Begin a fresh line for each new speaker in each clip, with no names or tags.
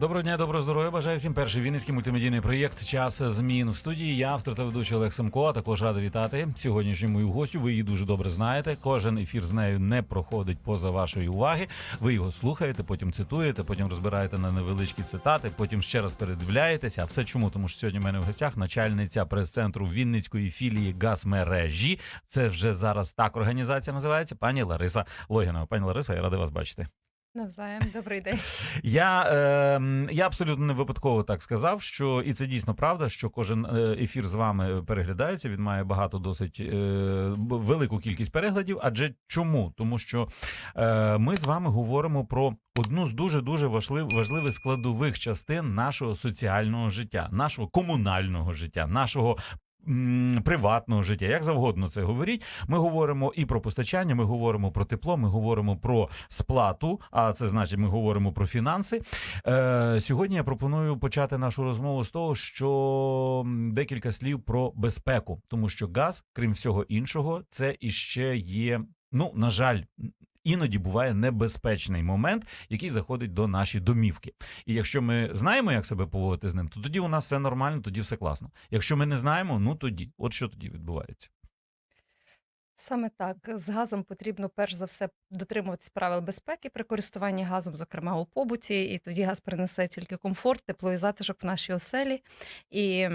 Доброго дня, доброго здоров'я. Бажаю всім перший вінницький мультимедійний проєкт Час змін в студії. Я автор та ведучий Олег Семко. А також радий вітати сьогоднішню мою гостю. Ви її дуже добре знаєте. Кожен ефір з нею не проходить поза вашої уваги. Ви його слухаєте, потім цитуєте, потім розбираєте на невеличкі цитати, потім ще раз передивляєтеся. А все чому? Тому що сьогодні в мене в гостях начальниця прес-центру Вінницької філії газмережі. Це вже зараз так організація називається. Пані Лариса Логінова. Пані Лариса, я радий вас бачити.
Навзаєм, добрий день.
Я, е, я абсолютно не випадково так сказав, що і це дійсно правда, що кожен е, ефір з вами переглядається. Він має багато досить е, велику кількість переглядів. Адже чому? Тому що е, ми з вами говоримо про одну з дуже дуже важлив, важливих складових частин нашого соціального життя, нашого комунального життя, нашого. Приватного життя, як завгодно це говоріть. Ми говоримо і про постачання, ми говоримо про тепло, ми говоримо про сплату, а це значить, ми говоримо про фінанси. Е, сьогодні я пропоную почати нашу розмову з того, що декілька слів про безпеку, тому що газ, крім всього іншого, це іще є. Ну, на жаль, іноді буває небезпечний момент, який заходить до нашої домівки. І якщо ми знаємо, як себе поводити з ним, то тоді у нас все нормально, тоді все класно. Якщо ми не знаємо, ну тоді, от що тоді відбувається.
Саме так, з газом потрібно перш за все дотримуватись правил безпеки при користуванні газом, зокрема у побуті, і тоді газ принесе тільки комфорт, тепло і затишок в нашій оселі. І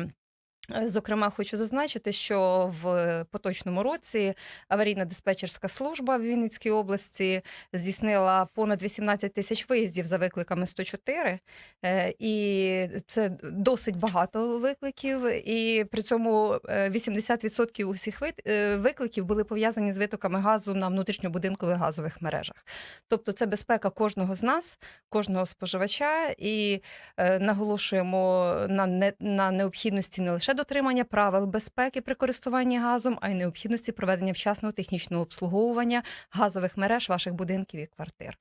Зокрема, хочу зазначити, що в поточному році аварійна диспетчерська служба в Вінницькій області здійснила понад 18 тисяч виїздів за викликами 104, Е, і це досить багато викликів. І при цьому е, 80% усіх е, викликів були пов'язані з витоками газу на внутрішньобудинкових газових мережах. Тобто, це безпека кожного з нас, кожного споживача, і е, наголошуємо на необхідності не лише дотримання правил безпеки при користуванні газом, а й необхідності проведення вчасного технічного обслуговування газових мереж ваших будинків і квартир.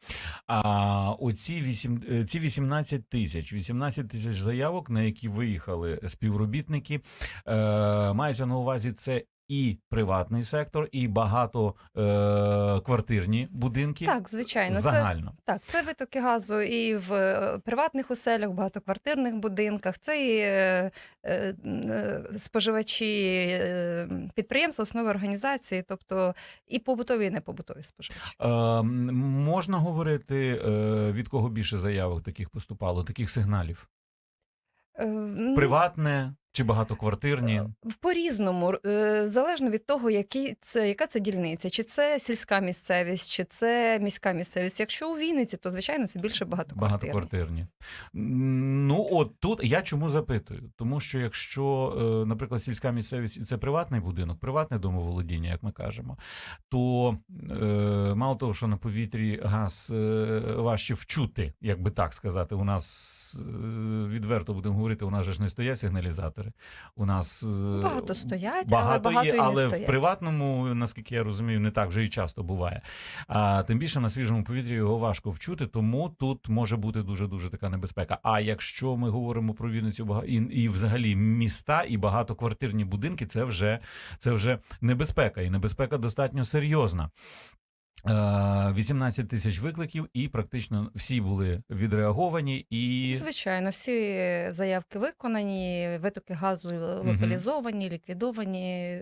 А оці вісім е, ці 18 тисяч, 18 тисяч заявок, на які виїхали співробітники, е, мається на увазі це. І приватний сектор, і багато е, квартирні будинки
Так, звичайно, це
загально.
Так, це витоки газу і в е, приватних оселях, в багатоквартирних будинках. Це і е, е, е, споживачі е, підприємства, основи організації, тобто і побутові, і непобутові споживачі.
Е, можна говорити, е, від кого більше заявок таких поступало, таких сигналів?
Ну,
Приватне чи багатоквартирні?
По-різному, е, залежно від того, який це, яка це дільниця, чи це сільська місцевість, чи це міська місцевість. Якщо у Вінниці, то звичайно це більше багатоквартирні.
Багатоквартирні. Ну от тут я чому запитую? Тому що якщо, е, наприклад, сільська місцевість і це приватний будинок, приватне домоволодіння, як ми кажемо, то е, мало того, що на повітрі газ е, важче вчути, як би так сказати. У нас е, відверто будемо говорити, у нас же ж не стоять сигналізатори. У нас е,
Багато стоять,
багато,
але багато
є,
і не
але в приватному, наскільки я розумію, не так вже і часто буває. А тим більше на свіжому повітрі його важко вчути, тому тут може бути дуже дуже така небезпека. А якщо ми говоримо про Вінницю і, і взагалі міста і багатоквартирні будинки, це вже це вже небезпека, і небезпека достатньо серйозна. Е, 18 тисяч викликів, і практично всі були відреаговані. І
Звичайно, всі заявки виконані, витоки газу локалізовані, ліквідовані,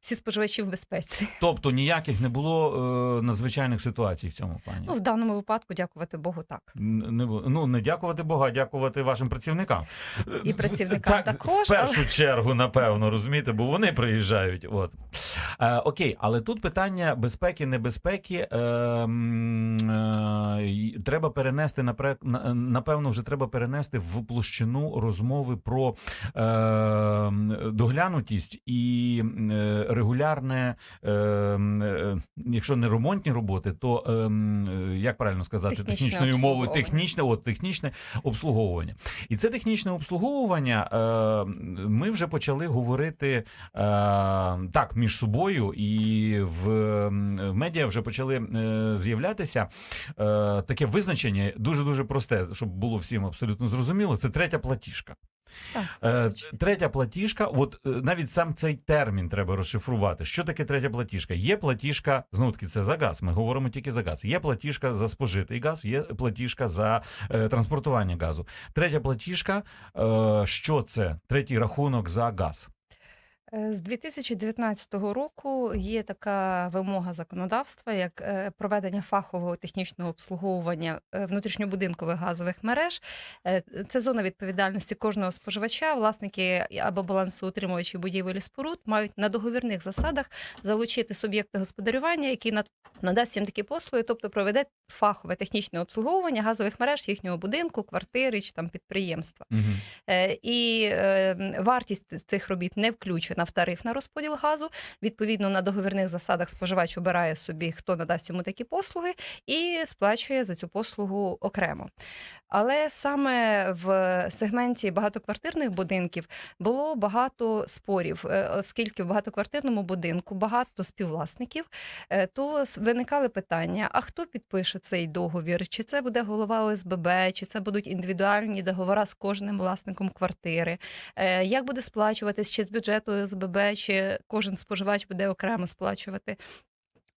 всі споживачі в безпеці.
тобто ніяких не було е, надзвичайних ситуацій в цьому плані.
Ну, в даному випадку, дякувати Богу, так.
Не, ну, не дякувати Богу, а дякувати вашим працівникам.
І працівникам
так,
також,
В першу чергу, напевно, розумієте, бо вони приїжджають. От. Е, окей, але тут питання безпеки, небезпеки. Е, е, треба перенести, напевно, вже треба перенести в площину розмови про е, доглянутість і е, регулярне, е, е, якщо не ремонтні роботи, то е, е, як правильно сказати,
Технічне
технічною мовою, технічне, от, технічне обслуговування. І це технічне обслуговування. Е, ми вже почали говорити е, так між собою, і в, в медіа вже почали почали е, з'являтися е, таке визначення дуже дуже просте, щоб було всім абсолютно зрозуміло. Це третя платіжка.
Так.
Е, третя платіжка, от навіть сам цей термін треба розшифрувати. Що таке третя платіжка? Є платіжка, знову таки, це за газ. Ми говоримо тільки за газ. Є платіжка за спожитий газ, є платіжка за е, транспортування газу. Третя платіжка, е, що це? Третій рахунок за газ.
Е, З 2019 року є така вимога законодавства, як е, проведення фахового технічного обслуговування е, внутрішньобудинкових газових мереж. Це зона відповідальності кожного споживача. Власники або балансоутримувачі будівель і споруд мають на договірних засадах залучити суб'єкти господарювання, який надасть їм такі послуги, тобто проведе фахове технічне обслуговування газових мереж їхнього будинку, квартири чи там підприємства.
Угу.
І е, вартість цих робіт не включена в тариф на розподіл газу. Відповідно, на договірних засадах споживач обирає собі, хто надасть йому такі послуги, і сплачує за цю послугу окремо. Але саме в сегменті багатоквартирних будинків було багато спорів, е, оскільки в багатоквартирному будинку багато співвласників, е, то виникали питання: а хто підпише цей договір? Чи це буде голова ОСББ, чи це будуть індивідуальні договори з кожним власником квартири? Е, Як буде сплачуватись, чи з бюджету ОСББ, чи кожен споживач буде окремо сплачувати?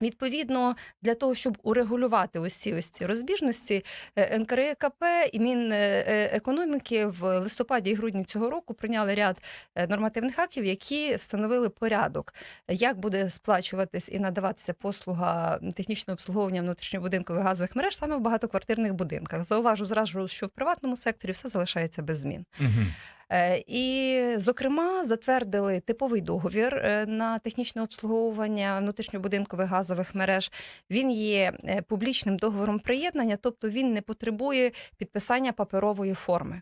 Відповідно, для того, щоб урегулювати усі ось ці розбіжності, е, НКРЕКП і Мінекономіки в листопаді і грудні цього року прийняли ряд е, нормативних актів, які встановили порядок, як буде сплачуватись і надаватися послуга технічного обслуговування внутрішньобудинкових газових мереж саме в багатоквартирних будинках. Зауважу зразу, що в приватному секторі все залишається без змін.
Угу.
Е, І, зокрема, затвердили типовий договір е, на технічне обслуговування внутрішньобудинкових газових мереж. Він є е, публічним договором приєднання, тобто він не потребує підписання паперової форми.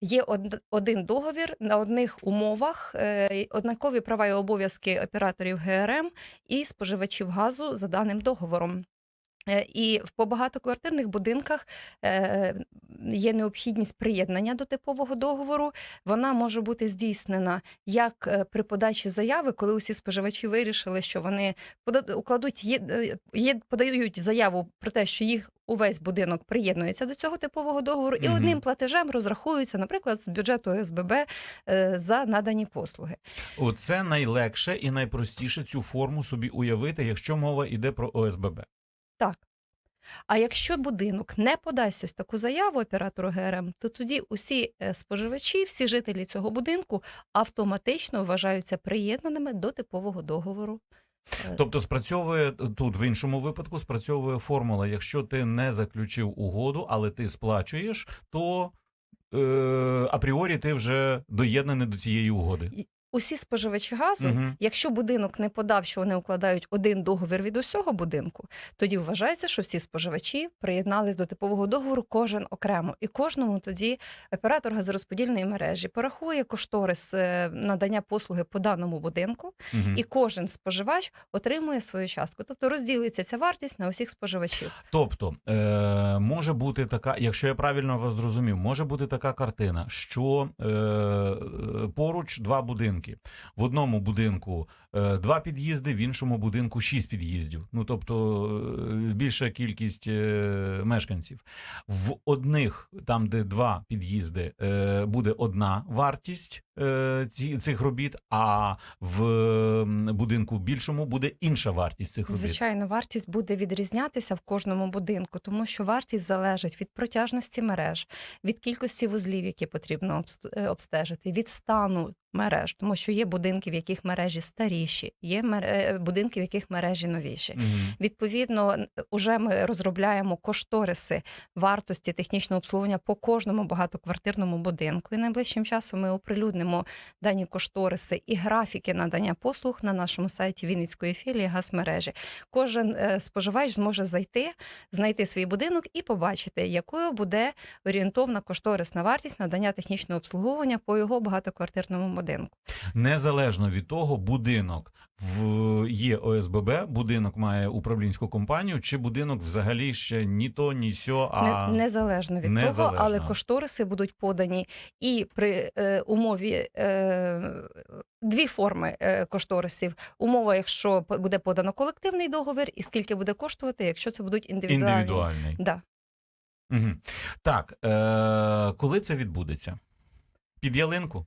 Є один договір на одних умовах, однакові права і обов'язки операторів ГРМ і споживачів газу за даним договором. Е, І в багатоквартирних будинках е, є необхідність приєднання до типового договору. Вона може бути здійснена як е, при подачі заяви, коли усі споживачі вирішили, що вони укладуть подають заяву про те, що їх увесь будинок приєднується до цього типового договору, і
Мгм.
одним платежем розрахуються, наприклад, з бюджету ОСББ за надані послуги.
Оце найлегше і найпростіше цю форму собі уявити, якщо мова йде про ОСББ.
Так. А якщо будинок не подасть ось таку заяву оператору ГРМ, то тоді усі е, споживачі, всі жителі цього будинку автоматично вважаються приєднаними до типового договору. Е,
Тобто спрацьовує тут, в іншому випадку, спрацьовує формула. Якщо ти не заключив угоду, але ти сплачуєш, то е, апріорі ти вже доєднаний до цієї угоди.
Усі споживачі газу,
Мгм.
якщо будинок не подав, що вони укладають один договір від усього будинку, тоді вважається, що всі споживачі приєднались до типового договору кожен окремо, і кожному тоді оператор газорозподільної мережі порахує кошторис е, надання послуги по даному будинку,
Мгм.
і кожен споживач отримує свою частку. Тобто розділиться ця вартість на усіх споживачів.
Тобто е, може бути така, якщо я правильно вас зрозумів, може бути така картина, що е, е, поруч два будинки. В одному будинку е, два під'їзди, в іншому будинку шість під'їздів. Ну тобто е, більша кількість е, мешканців. В одних, там, де два під'їзди, буде одна вартість цих робіт, а в будинку більшому буде інша вартість цих робіт.
Звичайно, вартість буде відрізнятися в кожному будинку, тому що вартість залежить від протяжності мереж, від кількості вузлів, які потрібно обстежити, від стану мереж, тому що є будинки, в яких мережі старіші, є е, будинки, в яких мережі новіші.
Мгм.
Відповідно, уже ми розробляємо кошториси вартості технічного обслуговування по кожному багатоквартирному будинку. І найближчим часом ми оприлюднимо дані кошториси і графіки надання послуг на нашому сайті Вінницької філії газмережі. Кожен е, споживач зможе зайти, знайти свій будинок і побачити, якою буде орієнтовна кошторисна вартість надання технічного обслуговування по його багатоквартирному будинку. Будинку.
Незалежно від того, будинок в є ОСББ, будинок має управлінську компанію, чи будинок взагалі ще ні то, ні сьо, а
Не, незалежно від
Незалежно.
того, але кошториси будуть подані і при е, умові е, дві форми е, кошторисів. Умова, якщо буде подано колективний договір, і скільки буде коштувати, якщо це будуть індивідуальні.
індивідуальний.
Да.
Угу. Так, е- коли це відбудеться? Під ялинку?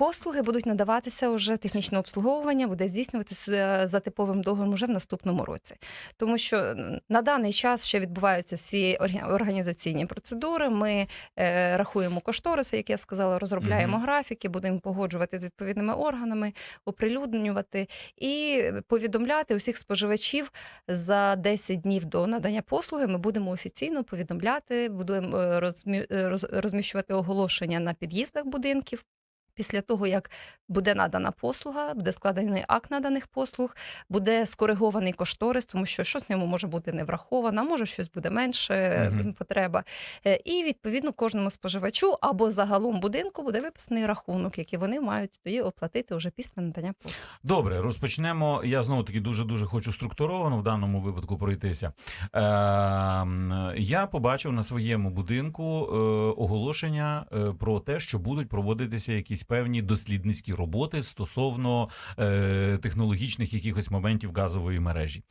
Послуги будуть надаватися вже технічне обслуговування, буде здійснюватися е, за типовим договором вже в наступному році. Тому що на даний час ще відбуваються всі організаційні процедури. Ми е, рахуємо кошториси, як я сказала, розробляємо
Мгм.
графіки, будемо погоджувати з відповідними органами, оприлюднювати і повідомляти усіх споживачів за 10 днів до надання послуги. Ми будемо офіційно повідомляти, будемо е, розмі- е, розміщувати оголошення на під'їздах будинків. Після того, як буде надана послуга, буде складений акт наданих послуг, буде скоригований кошторис, тому що щось в ньому може бути не враховано, може щось буде менше
Мгм.
потреба. Е, І відповідно кожному споживачу або загалом будинку буде виписаний рахунок, який вони мають тоді оплатити вже після надання послуг.
Добре, розпочнемо. Я знову таки дуже дуже хочу структуровано в даному випадку пройтися. Е, я побачив на своєму будинку е, оголошення е, про те, що будуть проводитися якісь певні дослідницькі роботи стосовно е, технологічних якихось моментів газової мережі.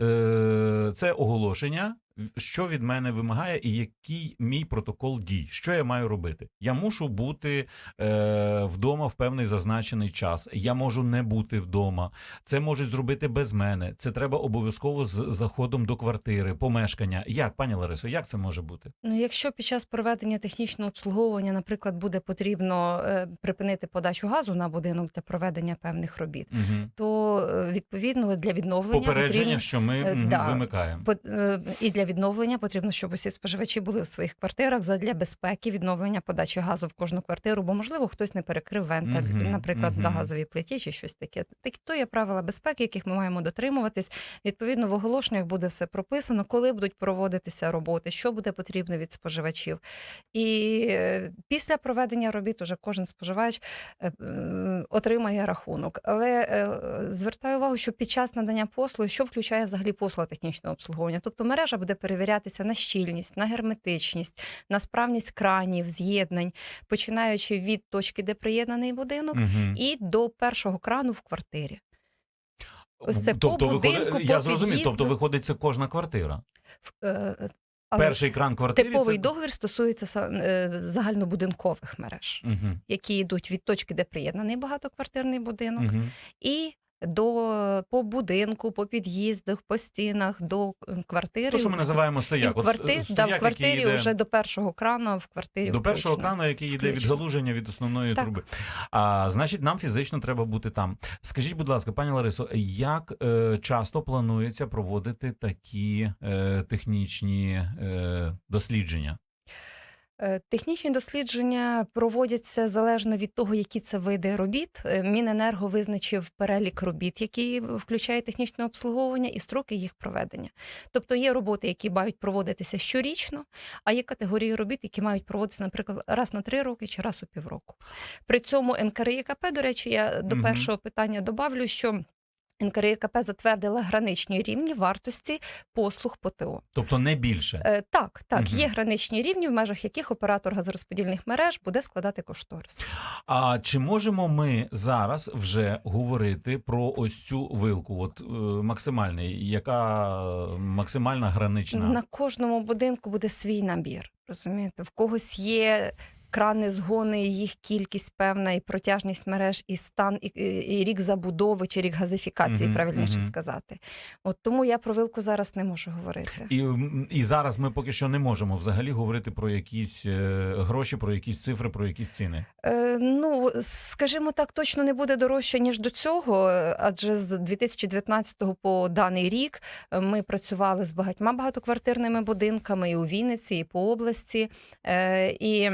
Е, це оголошення. Що від мене вимагає, і який мій протокол дій? Що я маю робити? Я мушу бути е, вдома в певний зазначений час. Я можу не бути вдома. Це можуть зробити без мене. Це треба обов'язково з заходом до квартири, помешкання. Як, пані Ларисо, як це може бути?
Ну, якщо під час проведення технічного обслуговування, наприклад, буде потрібно е, припинити подачу газу на будинок для проведення певних робіт,
Угу.
то е, відповідно для відновлення
Попередження,
потрібно
що ми
Е, да.
вимикаємо.
По- е, І для відновлення потрібно, щоб усі споживачі були в своїх квартирах задля безпеки відновлення подачі газу в кожну квартиру, бо можливо хтось не перекрив вентиль,
Мгм,
наприклад, на газовій плиті чи щось таке. Так то є правила безпеки, яких ми маємо дотримуватись. Відповідно, в оголошеннях буде все прописано, коли будуть проводитися роботи, що буде потрібно від споживачів. І е, після проведення робіт уже кожен споживач е, отримає рахунок. Але е, звертаю увагу, що під час надання послуги, що включає взагалі послуга технічного обслуговування, тобто мережа буде перевірятися на щільність, на герметичність, на справність кранів, з'єднань, починаючи від точки, де приєднаний будинок,
Мгм.
і до першого крану в квартирі. Ось це по
тобто,
будинку,
виходить, я зрозумів, тобто виходить, це кожна квартира.
Е, Але
Перший кран квартири.
типовий
це...
договір стосується е, загальнобудинкових мереж,
Угу.
які йдуть від точки, де приєднаний багатоквартирний будинок,
Угу.
і до по будинку, по під'їздах, по стінах, до е, квартири.
То, що ми називаємо
і
стояк.
в,
От
кварти...
ст-
да, в квартирі
йде...
вже до першого крана в квартирі.
До першого
включно.
крану, який йде від галуження від основної
Так.
труби. А значить, нам фізично треба бути там. Скажіть, будь ласка, пані Ларисо, як е, часто планується проводити такі е, технічні е, дослідження?
Е, Технічні дослідження проводяться залежно від того, які це види робіт. Е, Міненерго визначив перелік робіт, які включає технічне обслуговування, і строки їх проведення. Тобто є роботи, які мають проводитися щорічно, а є категорії робіт, які мають проводитися, наприклад, раз на три роки чи раз у півроку. При цьому НКРІКП, до речі, я до
Мгм.
першого питання добавлю, що НКРІКП затвердила граничні рівні вартості послуг по ТО.
Тобто не більше.
Е, Так, так,
Мгм.
є граничні рівні, в межах яких оператор газорозподільних мереж буде складати кошторис.
А чи можемо ми зараз вже говорити про ось цю вилку? От е, максимальний, яка максимальна гранична?
На кожному будинку буде свій набір. Розумієте, в когось є. Крани згони, їх кількість певна, і протяжність мереж, і стан, і, і, рік забудови чи рік газифікації,
Мгм,
правильніше
мгм.
сказати. От тому я про вилку зараз не можу говорити.
І, і зараз ми поки що не можемо взагалі говорити про якісь е, гроші, про якісь цифри, про якісь ціни.
Е, ну, скажімо так, точно не буде дорожче, ніж до цього, адже з 2019 по даний рік е, ми працювали з багатьма багатоквартирними будинками і у Вінниці, і по області. Е, і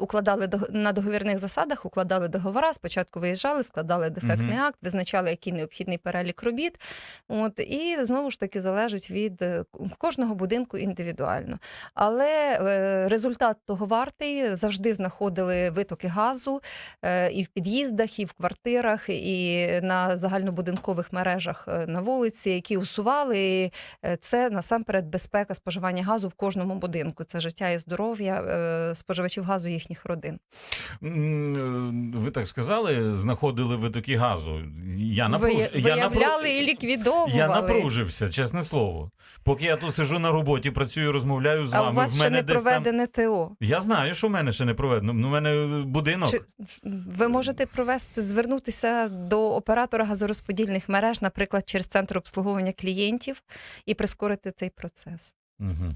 Укладали дог- на договірних засадах, укладали договора. Спочатку виїжджали, складали дефектний
Мгм.
акт, визначали, який необхідний перелік робіт. От і знову ж таки залежить від е, кожного будинку індивідуально. Але е, результат того вартий завжди знаходили витоки газу е, і в під'їздах, і в квартирах, і на загальнобудинкових мережах е, на вулиці, які усували. І, е, Це насамперед безпека споживання газу в кожному будинку. Це життя і здоров'я е, споживачів газу їхніх родин.
Е, Ви так сказали, знаходили витоки газу. Я напруж...
Ви,
я, напру-
і ліквідовували.
я напружився, чесне слово. Поки я тут сижу на роботі, працюю, розмовляю з
А
вами.
у вас
в
ще
мене
не
десь там.
проведене ТО.
Я знаю, що в мене ще не проведено. Ну, в мене будинок.
Чи ви можете провести, звернутися до оператора газорозподільних мереж, наприклад, через центр обслуговування клієнтів, і прискорити цей процес.
Угу.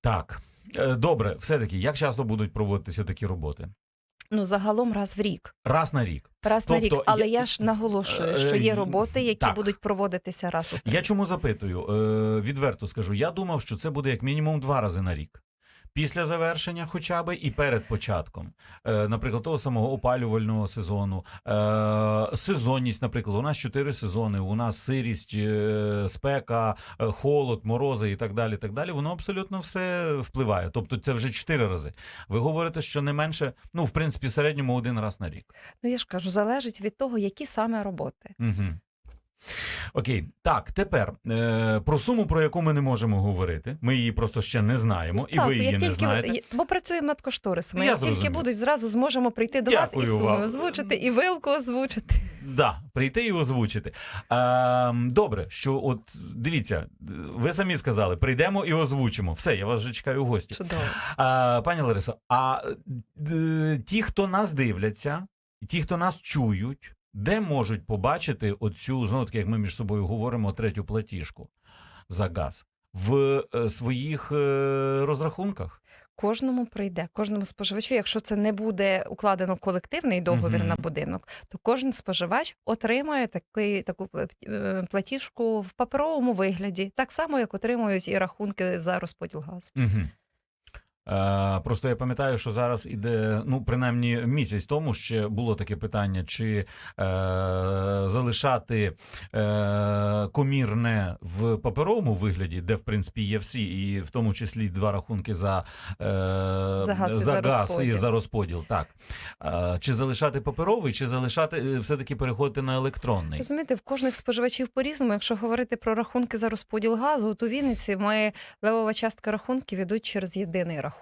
Так. Е, Добре, все-таки, як часто будуть проводитися такі роботи?
Ну, загалом раз в рік.
Раз на рік.
Раз на
Тобто
рік. Але
я-
я ж наголошую,
Е,
що є
е,
роботи, які
так.
будуть проводитися раз у
Я чому запитую? Е, відверто скажу, я думав, що це буде як мінімум два рази на рік. Після завершення, хоча би, і перед початком, е, наприклад, того самого опалювального сезону, е, сезонність, наприклад, у нас чотири сезони. У нас сирість, е, спека, е, холод, морози і так далі. Так далі. Воно абсолютно все впливає. Тобто, це вже чотири рази. Ви говорите, що не менше, ну в принципі, середньому один раз на рік.
Ну я ж кажу, залежить від того, які саме роботи.
Угу. Окей, так, тепер е, про суму, про яку ми не можемо говорити. Ми її просто ще не знаємо, і
так,
ви її
як
не
тільки
знаєте.
бо працюємо над кошторисами.
Я
Як тільки будуть, зразу зможемо прийти до вас і
Дякую
суми
вам.
озвучити, і вилку озвучити.
Да, прийти і озвучити. Е, добре, що от дивіться, ви самі сказали, прийдемо і озвучимо. Все, я вас вже чекаю у гості.
Чудово.
А, пані Лариса, а е, ті, хто нас дивляться, ті, хто нас чують, де можуть побачити оцю, знову таки, як ми між собою говоримо, третю платіжку за газ? В е, своїх е, розрахунках?
Кожному прийде, кожному споживачу. Якщо це не буде укладено колективний договір
Мгм.
на будинок, то кожен споживач отримає такий, таку е, платіжку в паперовому вигляді, так само, як отримують і рахунки за розподіл газу.
Угу. Е, просто я пам'ятаю, що зараз іде, ну, принаймні місяць тому ще було таке питання, чи е, залишати е, комірне в паперовому вигляді, де в принципі є всі, і в тому числі два рахунки за, е,
За газ і за
газ і
розподіл.
за розподіл. Так. Е, чи залишати паперовий, чи залишати е, все-таки переходити на електронний?
Розумієте, в кожних споживачів по-різному. Якщо говорити про рахунки за розподіл газу, то у Вінниці ми левова частка рахунків ідуть через єдиний рахунок.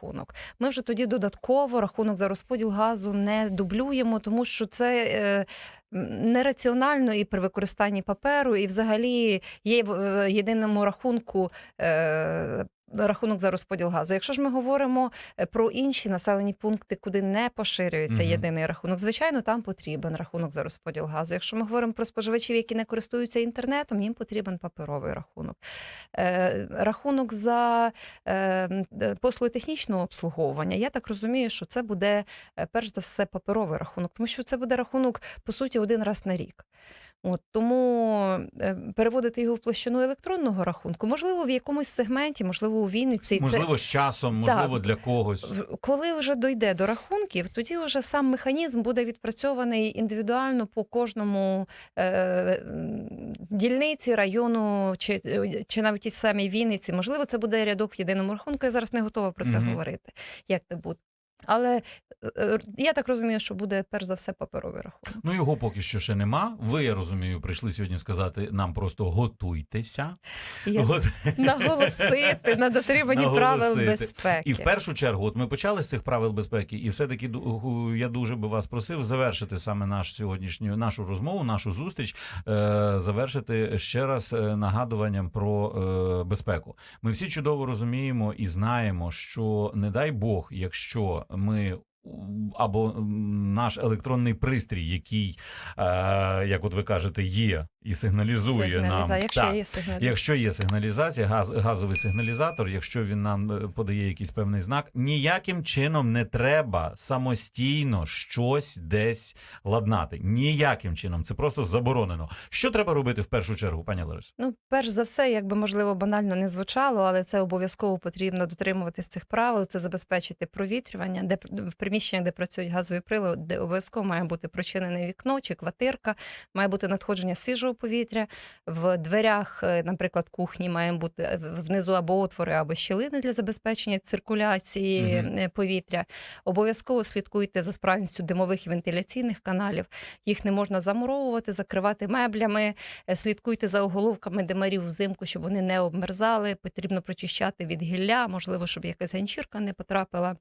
Ми вже тоді додатково рахунок за розподіл газу не дублюємо, тому що це. Е, Нераціонально і при використанні паперу, і взагалі є в е, єдиному рахунку е, рахунок за розподіл газу. Якщо ж ми говоримо е, про інші населені пункти, куди не поширюється
Мгм.
єдиний рахунок, звичайно, там потрібен рахунок за розподіл газу. Якщо ми говоримо про споживачів, які не користуються інтернетом, їм потрібен паперовий рахунок. Е, рахунок за е, послуги технічного обслуговування. Я так розумію, що це буде перш за все паперовий рахунок, тому що це буде рахунок по суті один раз на рік. От тому е, переводити його в площину електронного рахунку, можливо, в якомусь сегменті, можливо, у Вінниці. Це
Можливо, з часом, можливо, для когось.
коли вже дойде до рахунків, тоді вже сам механізм буде відпрацьований індивідуально по кожному е, дільниці, району чи, чи навіть тій самій Вінниці. Можливо, це буде рядок в єдиному рахунку. Я зараз не готова про це
Мгм.
говорити, як це буде. Але е, е, я так розумію, що буде перш за все паперовий рахунок.
Ну, його поки що ще нема. Ви, я розумію, прийшли сьогодні сказати нам просто готуйтеся.
Я
От.
наголосити на дотриманні правил безпеки.
І в першу чергу, от ми почали з цих правил безпеки, і все-таки ду- я дуже би вас просив завершити саме наш сьогоднішню нашу розмову, нашу зустріч, е, завершити ще раз е, нагадуванням про безпеку. Ми всі чудово розуміємо і знаємо, що не дай Бог, якщо ми або наш електронний пристрій, який, е, як от ви кажете, є і сигналізує нам.
Якщо
Так.
є сигналізація.
Якщо є сигналізація, газ, газовий сигналізатор, якщо він нам е, подає якийсь певний знак, ніяким чином не треба самостійно щось десь ладнати. Ніяким чином. Це просто заборонено. Що треба робити в першу чергу, пані Ларис?
Ну, перш за все, якби можливо банально не звучало, але це обов'язково потрібно дотримуватись цих правил. Це забезпечити провітрювання, де в приміщеннях, де працюють газові прилади, де обов'язково має бути прочинене вікно чи квартирка, має бути надходження свіжого повітря. В дверях, е, наприклад, кухні має бути е, внизу або отвори, або щілини для забезпечення циркуляції е, повітря. Обов'язково слідкуйте за справністю димових і вентиляційних каналів. Їх не можна замуровувати, закривати меблями. Слідкуйте за оголовками димарів взимку, щоб вони не обмерзали. Потрібно прочищати від гілля, можливо, щоб якась ганчірка не потрапила.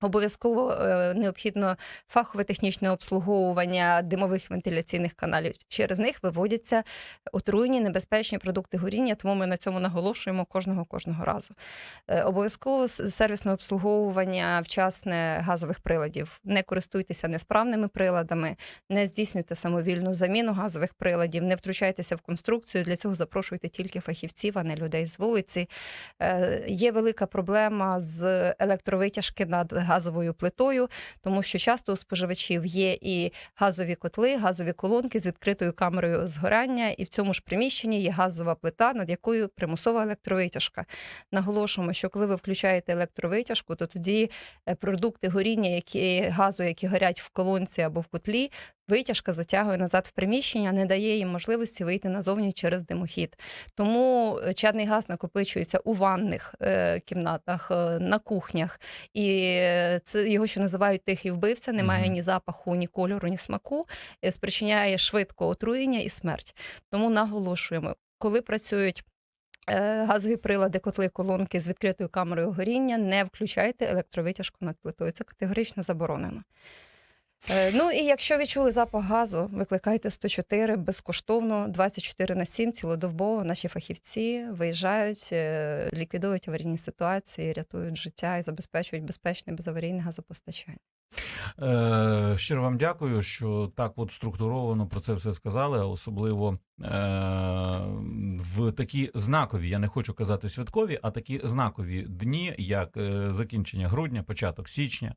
Обов'язково е, необхідно фахове технічне обслуговування димових вентиляційних каналів. Через них виводяться отруйні небезпечні продукти горіння, тому ми на цьому наголошуємо кожного кожного разу. Е, Обов'язково сервісне обслуговування вчасне газових приладів. Не користуйтеся несправними приладами, не здійснюйте самовільну заміну газових приладів, не втручайтеся в конструкцію. Для цього запрошуйте тільки фахівців, а не людей з вулиці. Е, Є велика проблема з електровитяжки над газовою плитою, тому що часто у споживачів є і газові котли, газові колонки з відкритою камерою згорання, і в цьому ж приміщенні є газова плита, над якою примусова електровитяжка. Наголошуємо, що коли ви включаєте електровитяжку, то тоді е, продукти горіння, які газу, які горять в колонці або в котлі, витяжка затягує назад в приміщення, не дає їм можливості вийти назовні через димохід. Тому е, чадний газ накопичується у ванних е, кімнатах, е, на кухнях, і це його ще називають тихий вбивця. Немає ні запаху, ні кольору, ні смаку. Спричиняє швидко отруєння і смерть. Тому наголошуємо, коли працюють. Газові прилади, котли, колонки з відкритою камерою горіння, не включайте електровитяжку над плитою. Це категорично заборонено. Е, Ну і якщо відчули запах газу, викликайте 104 безкоштовно, 24 на 7, цілодобово. Наші фахівці виїжджають, е, ліквідують аварійні ситуації, рятують життя і забезпечують безпечне безаварійне газопостачання.
Е, щиро вам дякую, що так от структуровано про це все сказали, особливо е, в такі знакові, я не хочу казати святкові, а такі знакові дні, як е, закінчення грудня, початок січня.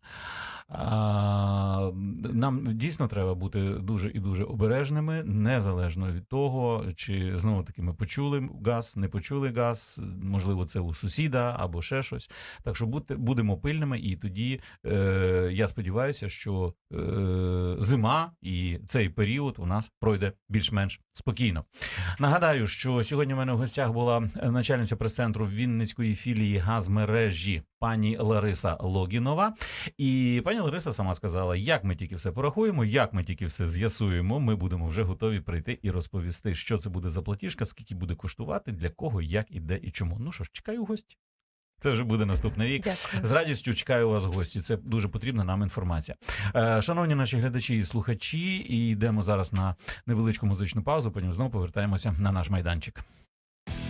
А, нам дійсно треба бути дуже і дуже обережними, незалежно від того, чи знову таки ми почули газ, не почули газ, можливо, це у сусіда або ще щось. Так що будьте, будемо пильними, і тоді е, я сподіваюся, що е, зима і цей період у нас пройде більш-менш спокійно. Нагадаю, що сьогодні в мене в гостях була начальниця прес-центру Вінницької філії газмережі пані Лариса Логінова. І пані Лариса сама сказала, як ми тільки все порахуємо, як ми тільки все з'ясуємо, ми будемо вже готові прийти і розповісти, що це буде за платіжка, скільки буде коштувати, для кого, як і де і чому. Ну що ж, чекаю гості. Це вже буде наступний рік.
Дякую.
З радістю чекаю вас в гості. Це дуже потрібна нам інформація. Е, шановні наші глядачі і слухачі, і йдемо зараз на невеличку музичну паузу. Потім знову повертаємося на наш майданчик.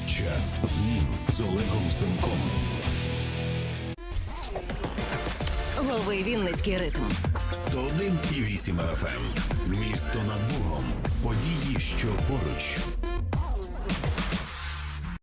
Час змін з Олегом Семком.
Лови Вінницький ритм.
101,8 FM. Місто над Богом. Події, що поруч.